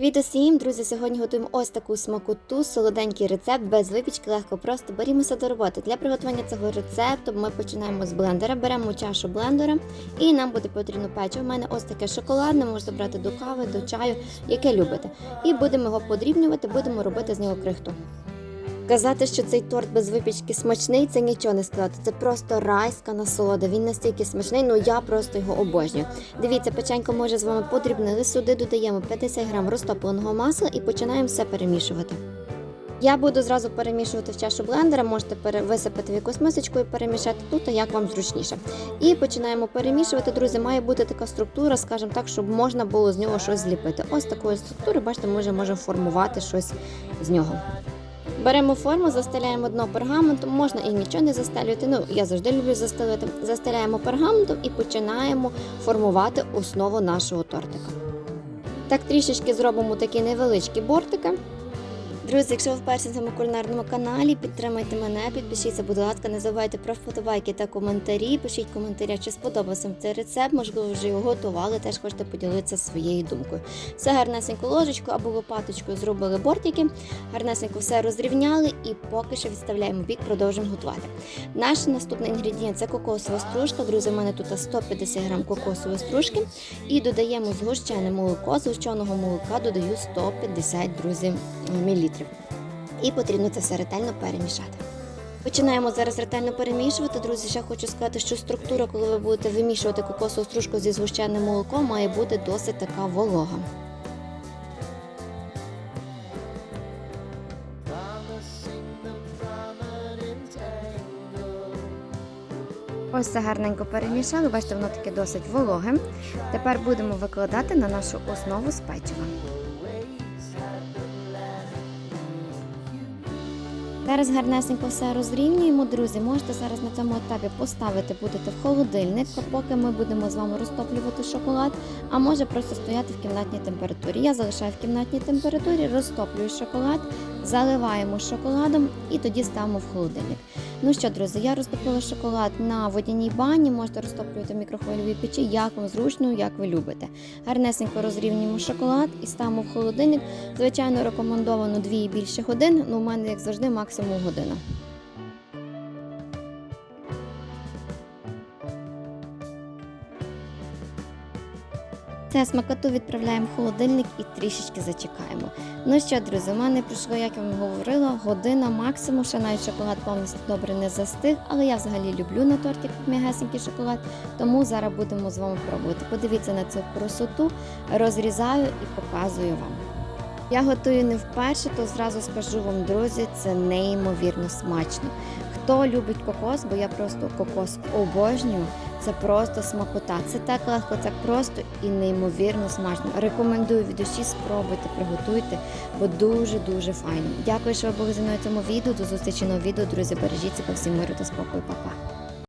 Від усім, друзі, сьогодні готуємо ось таку смакоту, солоденький рецепт без випічки, легко просто берімося до роботи. Для приготування цього рецепту ми починаємо з блендера, беремо чашу блендера і нам буде потрібно печиво. У мене ось таке шоколадне, можна брати до кави, до чаю, яке любите. І будемо його подрібнювати, будемо робити з нього крихту. Казати, що цей торт без випічки смачний, це нічого не сказати. Це просто райська насолода. Він настільки смачний, ну я просто його обожнюю. Дивіться, печенько може з вами подрібнили. Сюди додаємо 50 грам розтопленого масла і починаємо все перемішувати. Я буду зразу перемішувати в чашу блендера, можете висипати в якусь мисочку і перемішати тут, а як вам зручніше. І починаємо перемішувати. Друзі, має бути така структура, скажімо так, щоб можна було з нього щось зліпити. Ось такої структури, бачите, ми вже можемо формувати щось з нього. Беремо форму, застеляємо дно пергаментом, можна і нічого не застелювати. Ну, я завжди люблю застелити. Застеляємо пергаментом і починаємо формувати основу нашого тортика. Так трішечки зробимо такі невеличкі бортики. Друзі, якщо ви вперше на цьому кулінарному каналі, підтримайте мене, підпишіться, будь ласка, не забувайте про вподобайки та коментарі. Пишіть в коментарях, чи сподобався вам цей рецепт, можливо, вже його готували, теж хочете поділитися своєю думкою. Все гарнесенько ложечку або лопаточкою зробили бортики, гарнесенько все розрівняли і поки що відставляємо бік, продовжуємо готувати. Наш наступний інгредієнт це кокосова стружка. Друзі, у мене тут 150 грам кокосової стружки. І додаємо згущене молоко. Згущеного молока додаю 150 друзі, мілілітрів. І потрібно це все ретельно перемішати. Починаємо зараз ретельно перемішувати. Друзі, ще хочу сказати, що структура, коли ви будете вимішувати кокосову стружку зі згущеним молоком, має бути досить така волога. Ось це гарненько перемішали, бачите, воно таке досить вологе. Тепер будемо викладати на нашу основу з печива. Зараз гарнесенько все розрівнюємо, друзі. Можете зараз на цьому етапі поставити будете в холодильник, поки ми будемо з вами розтоплювати шоколад, а може просто стояти в кімнатній температурі. Я залишаю в кімнатній температурі, розтоплюю шоколад, заливаємо шоколадом і тоді ставимо в холодильник. Ну що, друзі, я розтопила шоколад на водяній бані, можете розтоплювати в мікрохвильовій печі, як вам зручно, як ви любите. Гарнесенько розрівнюємо шоколад і ставимо в холодильник. Звичайно, рекомендовано 2 і більше годин, ну у мене, як завжди, максимум година. Це смакоту відправляємо в холодильник і трішечки зачекаємо. Ну що, друзі, у мене пройшло, як я вам говорила, година максимум, ще навіть шоколад повністю добре не застиг, але я взагалі люблю на торті м'ягесенький шоколад, тому зараз будемо з вами пробувати. Подивіться на цю красоту, розрізаю і показую вам. Я готую не вперше, то зразу скажу вам, друзі, це неймовірно смачно. Хто любить кокос, бо я просто кокос обожнюю, це просто смакота. Це так легко, це просто і неймовірно смачно. Рекомендую від душі, спробуйте, приготуйте, бо дуже-дуже файно. Дякую, що ви були зі мною цьому відео. До зустрічі нового відео, друзі. Бережіть себе всім миру та спокою, Па-па.